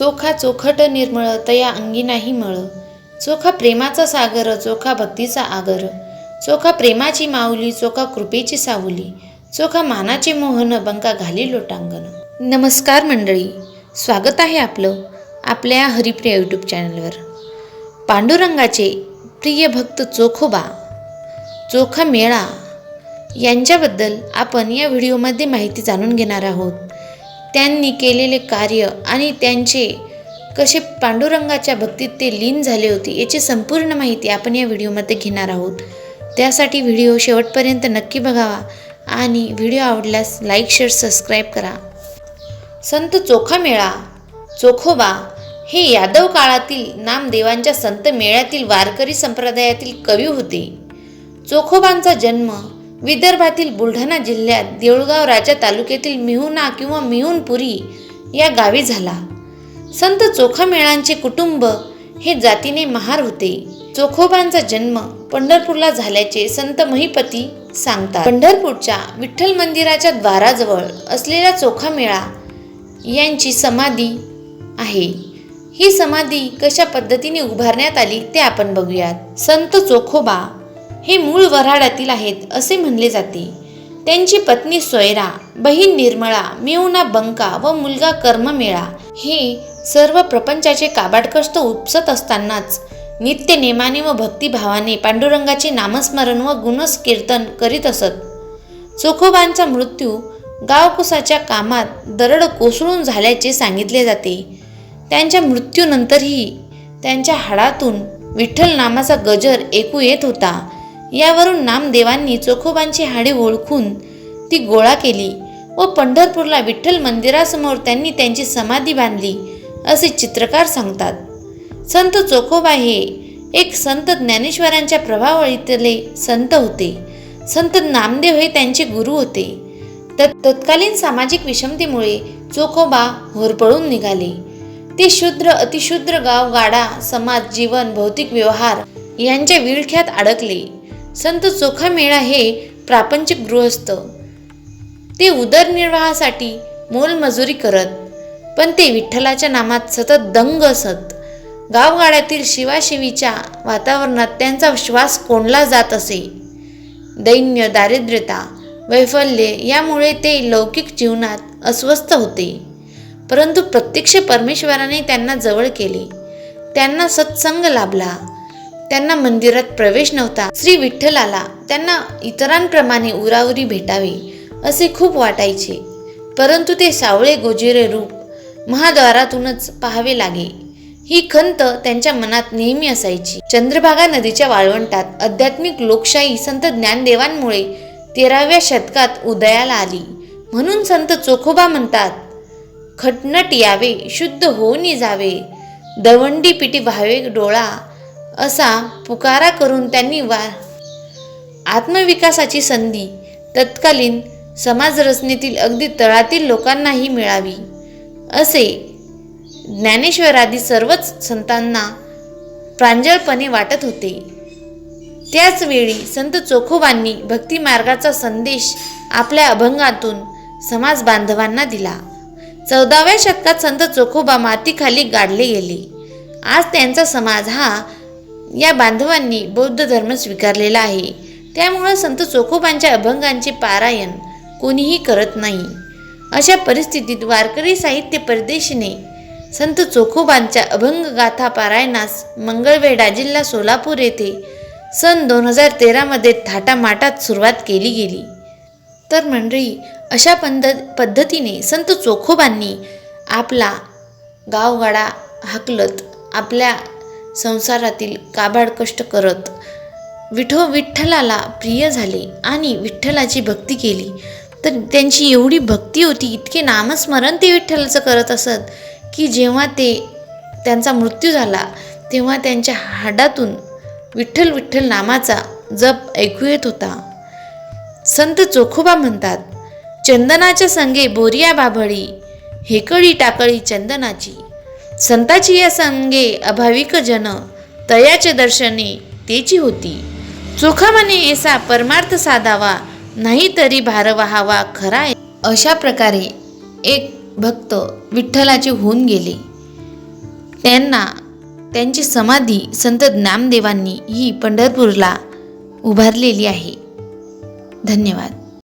चोखा चोखट निर्मळ तया अंगी नाही मळ. चोखा प्रेमाचा सागर चोखा भक्तीचा आगर. चोखा प्रेमाची माऊली चोखा कृपेची सावली. चोखा मानाचे मोहन बंका घाली लोटांगण. नमस्कार मंडळी स्वागत आहे आपलं आपल्या हरिप्रिय यूट्यूब चॅनलवर पांडुरंगाचे प्रिय भक्त चोखोबा चोखा मेळा यांच्याबद्दल आपण या व्हिडिओमध्ये माहिती जाणून घेणार आहोत. त्यांनी केलेले कार्य आणि त्यांचे कसे पांडुरंगाच्या भक्तीत ते लीन झाले होते याची संपूर्ण माहिती आपण या व्हिडिओमध्ये घेणार आहोत. त्यासाठी व्हिडिओ शेवटपर्यंत नक्की बघावा आणि व्हिडिओ आवडल्यास लाईक शेअर सबस्क्राईब करा. संत चोखा मेळा चोखोबा हे यादव काळातील नामदेवांच्या संत मेळ्यातील वारकरी संप्रदायातील कवी होते. चोखोबांचा जन्म विदर्भातील बुलढाणा जिल्ह्यात देऊळगाव राजा तालुक्यातील मिहुना किंवा मिहुनपुरी या गावी झाला. संत चोखामेळांचे कुटुंब हे जातीने महार होते. चोखोबांचा जन्म पंढरपूरला झाल्याचे संत महिपती सांगतात. पंढरपूरच्या विठ्ठल मंदिराच्या द्वाराजवळ असलेला चोखामेळा यांची समाधी आहे. ही समाधी कशा पद्धतीने उभारण्यात आली ते आपण बघूयात. संत चोखोबा हे मूळ वऱ्हाडातील आहेत असे म्हणले जाते. त्यांची पत्नी सोयरा बहीण निर्मळा मिळवणा बंका व मुलगा कर्ममेळा हे सर्व प्रपंचाचे काबाडकष्ट उपसत असतानाच नित्य नेमाने व भक्तिभावाने पांडुरंगाचे नामस्मरण व गुणस कीर्तन करीत असत. चोखोबांचा मृत्यू गावकुसाच्या कामात दरड कोसळून झाल्याचे सांगितले जाते. त्यांच्या मृत्यूनंतरही त्यांच्या हाडातून विठ्ठल नामाचा गजर ऐकू येत होता. यावरून नामदेवांनी चोखोबांची हाडे ओळखून ती गोळा केली व पंढरपूरला विठ्ठल मंदिरासमोर त्यांनी त्यांची समाधी बांधली असे चित्रकार सांगतात. संत चोखोबा हे एक संत ज्ञानेश्वरांच्या प्रभावळीतले संत होते. संत नामदेव हे त्यांचे गुरु होते. तत् तत्कालीन सामाजिक विषमतेमुळे चोखोबा होरपळून निघाले. ते शूद्र अतिशूद्र गाव गाडा समाज जीवन भौतिक व्यवहार यांच्या विळख्यात अडकले. संत चोखा मेळा हे प्रापंचिक गृहस्थ. ते उदरनिर्वाहासाठी मोलमजुरी करत पण ते विठ्ठलाच्या नामात सतत दंग असत. गावगाड्यातील शिवाशिवीच्या वातावरणात त्यांचा श्वास कोंडला जात असे. दैन्य दारिद्र्यता वैफल्य यामुळे ते लौकिक जीवनात अस्वस्थ होते. परंतु प्रत्यक्ष परमेश्वराने त्यांना जवळ केले. त्यांना सत्संग लाभला. त्यांना मंदिरात प्रवेश नव्हता. श्री विठ्ठलाला त्यांना इतरांप्रमाणे उरावरी भेटावे असे खूप वाटायचे. परंतु ते सावळे गोजिरे रूप महाद्वारातूनच पाहावे लागे. ही खंत त्यांच्या मनात नेहमी असायची. चंद्रभागा नदीच्या वाळवंटात आध्यात्मिक लोकशाही संत ज्ञानदेवांमुळे तेराव्या शतकात उदयाला आली. म्हणून संत चोखोबा म्हणतात खटनट यावे शुद्ध होऊन जावे. दवंडी पिटी व्हावे डोळा. असा पुकारा करून त्यांनी वा आत्मविकासाची संधी तत्कालीन समाजरचनेतील अगदी तळातील लोकांनाही मिळावी असे ज्ञानेश्वरादी सर्वच संतांना प्रांजळपणे वाटत होते. त्याचवेळी संत चोखोबांनी भक्तिमार्गाचा संदेश आपल्या अभंगातून समाज बांधवांना दिला. चौदाव्या शतकात संत चोखोबा मातीखाली गाडले गेले. आज त्यांचा समाज हा या बांधवांनी बौद्ध धर्म स्वीकारलेला आहे. त्यामुळं संत चोखोबांच्या अभंगांचे पारायण कोणीही करत नाही. अशा परिस्थितीत वारकरी साहित्य परदेशीने संत चोखोबांच्या अभंग गाथा पारायणास मंगळवेढा जिल्हा सोलापूर येथे सन दोन हजार तेरामध्ये थाटामाटात सुरुवात केली गेली. तर मंडळी अशा पंद पद्धतीने संत चोखोबांनी आपला गावगाडा हाकलत आपल्या संसारातील काबाड कष्ट करत विठो विठ्ठलाला प्रिय झाले आणि विठ्ठलाची भक्ती केली. तर त्यांची एवढी भक्ती होती इतके नामस्मरण ते विठ्ठलाचं करत असत की जेव्हा ते त्यांचा मृत्यू झाला तेव्हा त्यांच्या हाडातून विठ्ठल विठ्ठल नामाचा जप ऐकू येत होता. संत चोखोबा म्हणतात चंदनाच्या संगे बोरिया बाभळी हेकळी टाकळी चंदनाची संताची या संगे अभाविक जन तयाचे दर्शने तेची होती. चोखामाने ऐसा परमार्थ साधावा नाही तरी भार वहावा खरा अशा प्रकारे एक भक्त विठ्ठलाचे होऊन गेले. त्यांना त्यांची समाधी संत ज्ञानदेवांनी ही पंढरपूरला उभारलेली आहे. धन्यवाद.